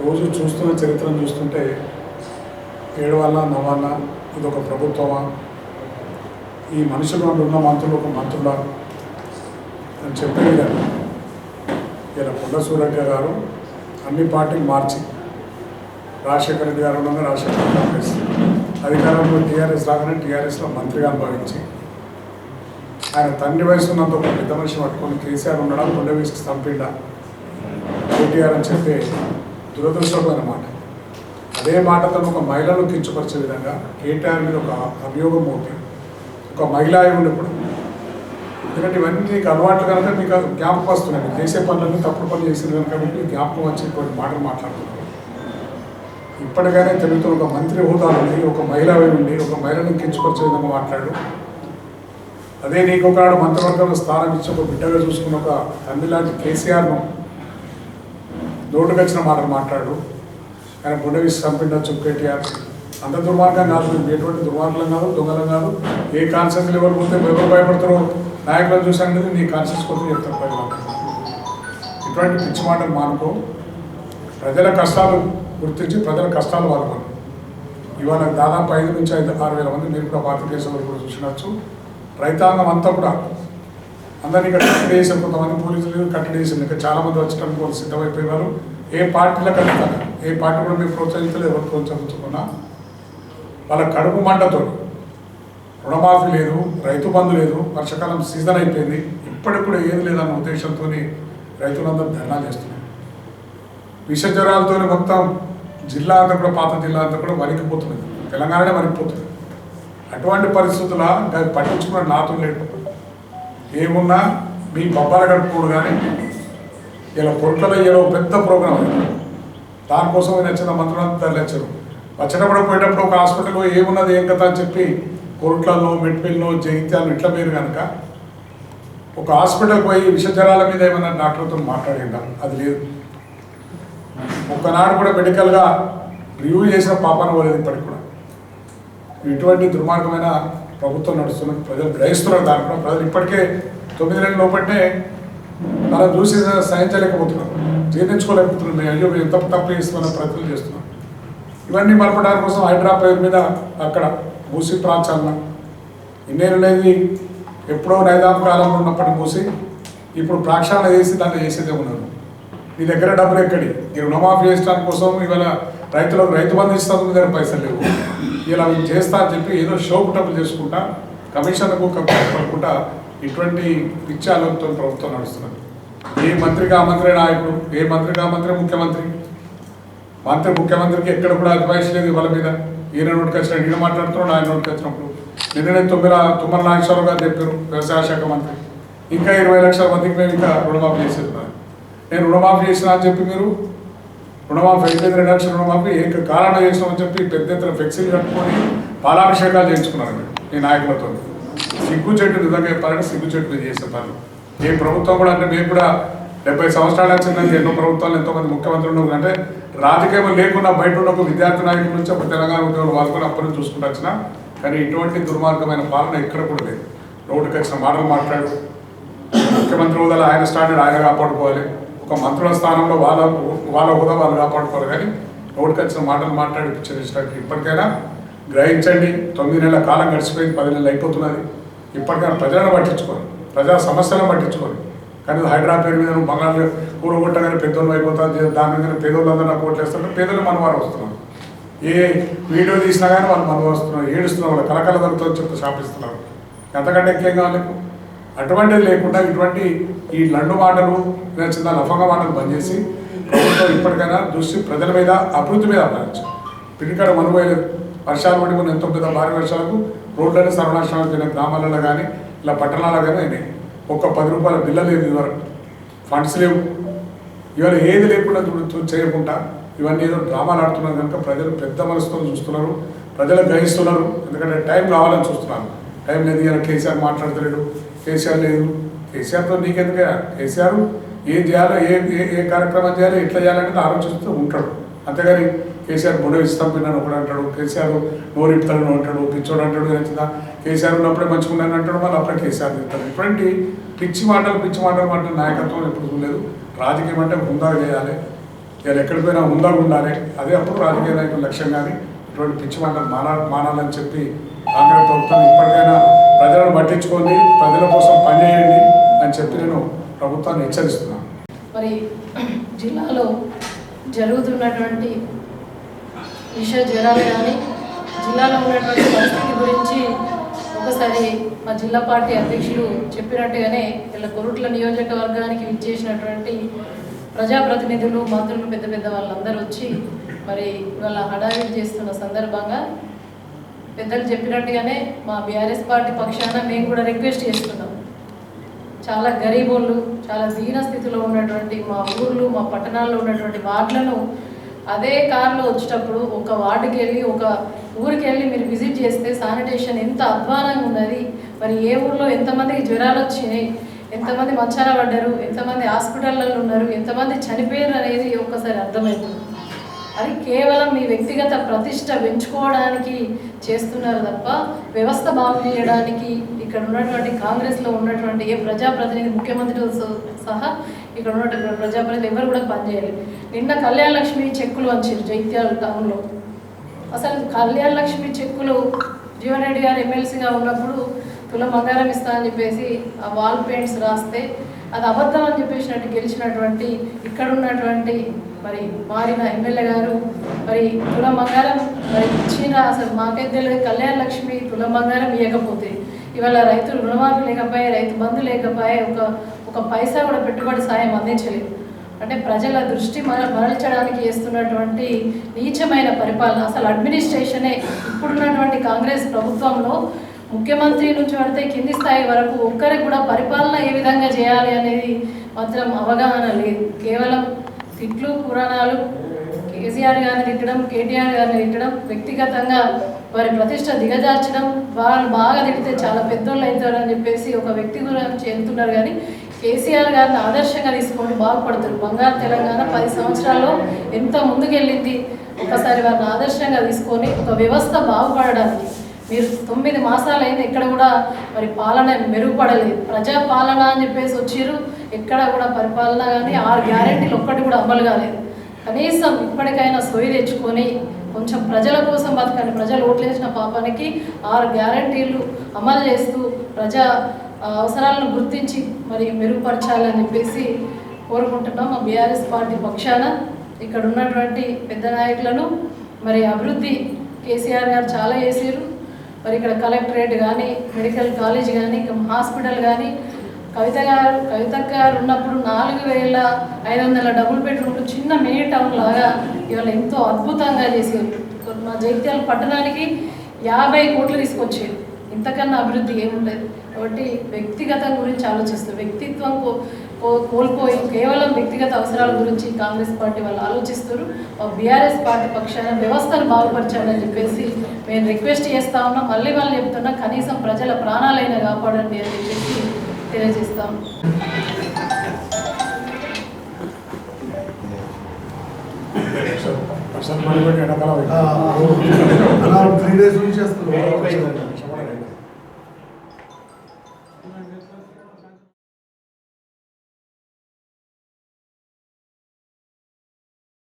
రోజు చూస్తున్న చరిత్రను చూస్తుంటే ఏడవల్ల నవాళ్ళ ఇది ఒక ప్రభుత్వమా? ఈ మనుషులు ఉన్న మంత్రులు ఒక మంత్రులా? అని చెప్పే విధంగా ఇలా కొండ సూరయ్య గారు అన్ని పార్టీలు మార్చి రాజశేఖర రెడ్డి గారు ఉండగా రాజశేఖర రెడ్డి కాంగ్రెస్ అధికారంలో టీఆర్ఎస్ రాగానే టీఆర్ఎస్లో మంత్రిగా అనుభవించి ఆయన తండ్రి వయసు ఉన్నంత ఒక పెద్ద మనిషి పట్టుకొని కేసీఆర్ ఉండడం కొండ వేసి చంపిండ? కేటీఆర్ అని చెప్పి దురదృష్టమైన మాట అదే మాటతో ఒక మహిళను కించపరిచే విధంగా కేటీఆర్ మీద ఒక అభియోగం మోపి ఒక మహిళ అయి ఉన్నప్పుడు ఎందుకంటే ఇవన్నీ నీకు అలవాట్లు కనుక మీకు జ్ఞాపకం వస్తున్నాయి. చేసే పనులన్నీ తప్పుడు పనులు చేసిన కనుక మీకు జ్ఞాపకం వచ్చి కొన్ని మాటలు మాట్లాడుతున్నాను ఇప్పటికైనా తెలుగుతో ఒక మంత్రి హోదా ఉండి ఒక మహిళ అయి ఉండి ఒక మహిళను కించపరిచే విధంగా మాట్లాడు. అదే నీకు ఒకనాడు మంత్రివర్గంలో స్థానం ఇచ్చి ఒక బిడ్డగా చూసుకున్న ఒక తండ్రి లాంటి కేసీఆర్ను నోటుకొచ్చిన మాటలు మాట్లాడు. ఆయన గుండె విసి చంపిండొచ్చు కేటీఆర్. అంత దుర్మార్గం కాదు మేము ఎటువంటి దుర్మార్గం కాదు దొంగలం కాదు. ఏ కాన్సెప్ట్ లెవెల్ పోతే ఎవరు భయపడతారో నాయకులను చూసాను నీ కాన్షియస్ కోసం చెప్తాను భయపడతారు ఇటువంటి పిచ్చి మాటలు మానుకో. ప్రజల కష్టాలు గుర్తించి ప్రజల కష్టాలు వాళ్ళు ఇవాళ దాదాపు ఐదు నుంచి ఐదు ఆరు వేల మంది మీరు కూడా పాత్రికేయ కూడా చూసినచ్చు రైతాంగం అంతా కూడా అందరినీ ఇక్కడ కట్టడి కొంతమంది పోలీసులు కట్టడి ఇంకా చాలామంది వచ్చడానికి వాళ్ళు ఏ పార్టీలో కలుగుతారు ఏ పార్టీ కూడా మీరు ప్రోత్సహించలేదు ఎవరు ప్రోత్సహించకుండా. వాళ్ళ కడుపు మంటతో రుణమాఫీ లేదు రైతు బంధు లేదు వర్షాకాలం సీజన్ అయిపోయింది. ఇప్పటికి కూడా ఏం లేదన్న ఉద్దేశంతో రైతులందరూ ధర్నా చేస్తున్నారు. విష జ్వరాలతో మొత్తం జిల్లా అంతా కూడా పాత జిల్లా అంతా కూడా వణికిపోతున్నది. తెలంగాణనే వణికిపోతుంది. అటువంటి పరిస్థితుల పట్టించుకున్న నాతో లేడు ఏమున్నా మీ బొబ్బాల గడుపుకోడు కానీ ఇలా పొట్లలో ఏదో పెద్ద ప్రోగ్రాం దానికోసం దానికోసం నచ్చిన మంత్రులంతా తరలించారు. వచ్చినప్పుడు పోయేటప్పుడు ఒక హాస్పిటల్లో ఏమున్నది ఏం కదా అని చెప్పి కొరుట్లలో మెట్పిల్లో జైత్యాలు ఇట్లా పేరు కనుక ఒక హాస్పిటల్కి పోయి విషజ్వరాల మీద ఏమన్నా డాక్టర్తో మాట్లాడిందా? అది లేదు. ఒకనాడు కూడా మెడికల్గా రివ్యూ చేసిన పాపాన పోలేదు ఇప్పటికి కూడా. ఇటువంటి దుర్మార్గమైన ప్రభుత్వం నడుస్తున్నది ప్రజలు గ్రహిస్తున్నారు దాంట్లో. ప్రజలు ఇప్పటికే తొమ్మిది నెలల లోపటే మనం చూసి సహించలేకపోతున్నారు. జీర్ణించుకోలేకపోతున్నాం మేము అయ్యో మేము ఎంత తప్పు చేస్తున్నాం ప్రయత్నం చేస్తున్నాం. ఇవన్నీ మలపడానికి కోసం హైడ్రా పేరు మీద అక్కడ మూసి ప్రాంతాలను ఇన్నేళ్ళనేది ఎప్పుడో నైదాం కాలంలో ఉన్నప్పటి మూసి ఇప్పుడు ప్రాక్షాళన చేసి దాన్ని చేసేదే ఉన్నారు. మీ దగ్గర డబ్బులు ఎక్కడి? ఈ రుణమాఫీ చేసడానికి కోసం ఇవాళ రైతులకు రైతు బంధు ఇస్తాను కానీ పైసలు లేవు. ఇలా చేస్తా అని చెప్పి ఏదో షో డబ్బులు చేసుకుంటా కమిషన్కు పడుకుంటా ఇటువంటి పిచ్చాలతో ప్రభుత్వం నడుస్తున్నది. ఏ మంత్రిగా మంత్రి నాయకుడు ఏ మంత్రిగా మంత్రి ముఖ్యమంత్రి? మంత్రి ముఖ్యమంత్రికి ఎక్కడ కూడా అడ్వైస్ లేదు వాళ్ళ మీద. ఈయన నోటికి వచ్చిన ఈయన మాట్లాడుతున్నాడు ఆయన నోటికి వచ్చినప్పుడు నిన్ననే తొమ్మిది తుమ్మల నాగేశ్వరరావు గారు చెప్పారు వ్యవసాయ శాఖ మంత్రి. ఇంకా ఇరవై లక్షల మందికి మేము ఇంకా రుణమాఫీ చేసేది నేను రుణమాఫీ చేసిన అని చెప్పి మీరు రుణమాఫీ అయిపోయింది రెండు రుణమాఫీ ఏ కారణం చేసినామని చెప్పి పెద్ద ఎత్తున ఫ్లెక్సీలు కట్టుకొని పాలాభిషేకాలు చేయించుకున్నారు ఈ నాయకులతో. సిగ్గు చెట్టు నిజంగా చెప్పాలంటే సిగ్గు చెట్టు మీద చేసే పనులు ఏ ప్రభుత్వం కూడా అంటే మేము కూడా డెబ్బై సంవత్సరాల వచ్చిందని ఎన్నో ప్రభుత్వాలు ఎంతోమంది ముఖ్యమంత్రులు ఉన్నారు అంటే రాజకీయం లేకుండా బయట ఉన్న ఒక విద్యార్థి నాయకుల నుంచి ఒక తెలంగాణ ఉద్యోగులు వాళ్ళు కూడా అప్పటి నుంచి చూసుకుంటూ వచ్చిన కానీ ఇటువంటి దుర్మార్గమైన పాలన ఎక్కడ కూడా లేదు. రోడ్డుకి వచ్చిన మాటలు మాట్లాడు. ముఖ్యమంత్రి హోదాలో ఆయన స్టాండర్డ్ ఆయన కాపాడుకోవాలి. ఒక మంత్రుల స్థానంలో వాళ్ళ వాళ్ళ హోదా వాళ్ళు కాపాడుకోరు కానీ నోటికి వచ్చిన మాటలు మాట్లాడి పిచ్చరించడానికి ఇప్పటికైనా గ్రహించండి. తొమ్మిది నెలల కాలం గడిచిపోయింది పది నెలలు అయిపోతున్నది. ఇప్పటికైనా ప్రజలను పట్టించుకోరు ప్రజా సమస్యలను పట్టించుకోరు కానీ హైదరాబాద్ మీద బంగాళ బంగారు కూడగొట్టగానే పెద్దోళ్ళు అయిపోతుంది దాని మీద పేదోళ్ళందరూ నాకు ఓట్లు వేస్తారు పేదలు మనవారు వస్తున్నారు. ఏ వీడియో తీసినా కానీ వాళ్ళు మనవారు వస్తున్నారు. ఏడుస్తున్నారు. వాళ్ళు కలకల దొరుకుతుంది చెప్పి శాపిస్తున్నారు. ఎంతకంటే ఎక్కువ కావాలి అటువంటిది లేకుండా ఇటువంటి ఈ లండు మాటలు ఇలా చిన్న లఫంగ మాటలు బంద్ చేసి ప్రభుత్వం ఇప్పటికైనా దృష్టి ప్రజల మీద అభివృద్ధి మీద అభ్యర్థించు పిడికాడ మనుపోయలేదు వర్షాలు పడి కొన్ని ఎంతో పెద్ద భారీ వర్షాలకు రోడ్లను సర్వనాశనాలు తినే గ్రామాలలో కానీ ఇలా పట్టణాలలో కానీ అయినాయి. ఒక్క పది రూపాయల బిల్ల లేదు ఇదివరకు. ఫండ్స్ లేవు. ఇవాళ ఏది లేకుండా చేయకుండా ఇవన్నీ ఏదో డ్రామాలు ఆడుతున్నారు కనుక ప్రజలు పెద్ద మనసుతో చూస్తున్నారు ప్రజలు గ్రహిస్తున్నారు. ఎందుకంటే టైం కావాలని చూస్తున్నారు. టైం లేదు ఇలా కేసీఆర్ మాట్లాడతలేడు. కేసీఆర్ లేదు. కేసీఆర్తో నీకెందుకయా కేసీఆర్ ఏం చేయాలో ఏ ఏ- ఏ కార్యక్రమం చేయాలో ఎట్లా చేయాలంటే ఆలోచిస్తూ ఉంటాడు. అంతేగాని కేసీఆర్ బుడ ఇస్తాం పిన్నాను ఒకడు అంటాడు. కేసీఆర్ నోరు ఇప్పుతాడు అంటాడు. పిచ్చోడు అంటాడు నచ్చిందా కేసీఆర్ ఉన్నప్పుడే మంచుకున్నాను అంటాడు. మళ్ళీ అప్పుడే కేసీఆర్ తింటాడు ఇటువంటి పిచ్చి మాటలు పిచ్చి మాటలు అంటే నాయకత్వం ఎప్పుడు చూడలేదు రాజకీయం అంటే హుందాగా చేయాలి. ఇలా ఎక్కడికి పోయినా ఉందాగా ఉండాలి. అదే అప్పుడు రాజకీయ నాయకుల లక్ష్యం కానీ ఇటువంటి పిచ్చి మాటలు మానా మానాలని చెప్పి కాంగ్రెస్ ప్రభుత్వం ఇప్పటికైనా ప్రజలను పట్టించుకోండి ప్రజల కోసం పనిచేయండి అని చెప్పి నేను ప్రభుత్వాన్ని హెచ్చరిస్తున్నాను. మరి జిల్లాలో జరుగుతున్నటువంటి విష జ్వరాలు కానీ జిల్లాలో ఉన్నటువంటి పరిస్థితి గురించి ఒకసారి మా జిల్లా పార్టీ అధ్యక్షులు చెప్పినట్టుగానే ఇలా కొరుట్ల నియోజకవర్గానికి విచ్చేసినటువంటి ప్రజాప్రతినిధులు మంత్రులు పెద్ద పెద్ద వాళ్ళందరూ వచ్చి మరి వాళ్ళ హడావిడి చేస్తున్న సందర్భంగా పెద్దలు చెప్పినట్టుగానే మా బీఆర్ఎస్ పార్టీ పక్షాన మేము కూడా రిక్వెస్ట్ చేస్తున్నాం. చాలా గరీబోళ్ళు చాలా దీన స్థితిలో ఉన్నటువంటి మా ఊర్లు మా పట్టణాల్లో ఉన్నటువంటి వార్డులను అదే కార్లో వచ్చేటప్పుడు ఒక వార్డుకి వెళ్ళి ఒక ఊరికి వెళ్ళి మీరు విజిట్ చేస్తే శానిటేషన్ ఎంత అధ్వానంగా ఉన్నది. మరి ఏ ఊర్లో ఎంతమందికి జ్వరాలు వచ్చినాయి ఎంతమంది మచ్చాన పడ్డారు ఎంతమంది హాస్పిటల్లో ఉన్నారు ఎంతమంది చనిపోయారు అనేది ఒక్కసారి అర్థమవుతుంది అది కేవలం మీ వ్యక్తిగత ప్రతిష్ట పెంచుకోవడానికి చేస్తున్నారు తప్ప వ్యవస్థ బాగు చేయడానికి ఇక్కడ ఉన్నటువంటి కాంగ్రెస్లో ఉన్నటువంటి ఏ ప్రజాప్రతినిధి ముఖ్యమంత్రితో సహా ఇక్కడ ఉన్నటువంటి ప్రజాప్రతినిధి ఎవరు కూడా పనిచేయాలి నిన్న కళ్యాణ లక్ష్మి చెక్కులు వచ్చారు జైత్యాల టౌన్లో. అసలు కళ్యాణ లక్ష్మి చెక్కులు జీవన్ రెడ్డి గారు ఎమ్మెల్సీగా ఉన్నప్పుడు తుల బంగారం ఇస్తా అని చెప్పేసి ఆ వాల్ పెయింట్స్ రాస్తే అది అబద్ధం అని చెప్పేసినట్టు గెలిచినటువంటి ఇక్కడ ఉన్నటువంటి మరి మారిన ఎమ్మెల్యే గారు మరి తుల బంగారం మరి ఇచ్చిన అసలు మాకైతే తెలియదు కళ్యాణ లక్ష్మి తుల బంగారం ఇవ్వకపోతే ఇవాళ రైతులు రుణమాఫీ లేకపోయే రైతు బంధు లేకపోయే ఒక ఒక పైసా కూడా పెట్టుబడి సాయం అందించలేదు. అంటే ప్రజల దృష్టి మన మరల్చడానికి చేస్తున్నటువంటి నీచమైన పరిపాలన అసలు అడ్మినిస్ట్రేషనే ఇప్పుడున్నటువంటి కాంగ్రెస్ ప్రభుత్వంలో ముఖ్యమంత్రి నుంచి పడితే కింది స్థాయి వరకు ఒక్కరికి కూడా పరిపాలన ఏ విధంగా చేయాలి అనేది మాత్రం అవగాహన లేదు. కేవలం తిట్లు పురాణాలు కేసీఆర్ గారిని తిట్టడం కేటీఆర్ గారిని తిట్టడం వ్యక్తిగతంగా వారి ప్రతిష్ట దిగజార్చడం వాళ్ళు బాగా తిడితే చాలా పెద్దోళ్ళు అవుతారని చెప్పేసి ఒక వ్యక్తి గురించి వెళ్తున్నారు కానీ కేసీఆర్ గారిని ఆదర్శంగా తీసుకొని బాగుపడతారు. బంగారు తెలంగాణ పది సంవత్సరాల్లో ఎంత ముందుకెళ్ళింది? ఒకసారి వారిని ఆదర్శంగా తీసుకొని ఒక వ్యవస్థ బాగుపడడానికి. మీరు తొమ్మిది మాసాలు అయింది కూడా మరి పాలన మెరుగుపడలేదు. ప్రజా పాలన అని చెప్పేసి వచ్చిర్రు. ఎక్కడ కూడా పరిపాలన కానీ ఆరు గ్యారెంటీలు ఒక్కటి కూడా అమలు కాలేదు. కనీసం ఇప్పటికైనా సొయ్యి తెచ్చుకొని కొంచెం ప్రజల కోసం బతకండి ప్రజలు ఓట్లేసిన పాపానికి ఆరు గ్యారంటీలు అమలు చేస్తూ ప్రజా అవసరాలను గుర్తించి మరి మెరుగుపరచాలని చెప్పేసి కోరుకుంటున్నాం. మా బీఆర్ఎస్ పార్టీ పక్షాన ఇక్కడ ఉన్నటువంటి పెద్ద నాయకులను మరి అభివృద్ధి కేసీఆర్ గారు చాలా చేసారు మరి ఇక్కడ కలెక్టరేట్ కానీ మెడికల్ కాలేజ్ కానీ హాస్పిటల్ కానీ కవిత గారు కవిత గారు ఉన్నప్పుడు నాలుగు వేల ఐదు వందల డబుల్ బెడ్రూమ్లు చిన్న మినీ టౌన్ లాగా ఇవాళ ఎంతో అద్భుతంగా చేసేవారు మా జైత్యాల పట్టణానికి యాభై కోట్లు తీసుకొచ్చేది ఇంతకన్నా అభివృద్ధి ఏముండదు. కాబట్టి వ్యక్తిగతం గురించి ఆలోచిస్తారు వ్యక్తిత్వం కో కో- కోల్పోయి కేవలం వ్యక్తిగత అవసరాల గురించి కాంగ్రెస్ పార్టీ వాళ్ళు ఆలోచిస్తారు బీఆర్ఎస్ పార్టీ పక్షాన వ్యవస్థను బాగుపరచాలని చెప్పేసి మేము రిక్వెస్ట్ చేస్తా ఉన్నాం. మళ్ళీ వాళ్ళు చెప్తున్నా కనీసం ప్రజల ప్రాణాలైనా కాపాడండి అని చెప్పేసి తెలియజేస్తాం. త్రీ డేస్ నుంచి చేస్తున్నాం.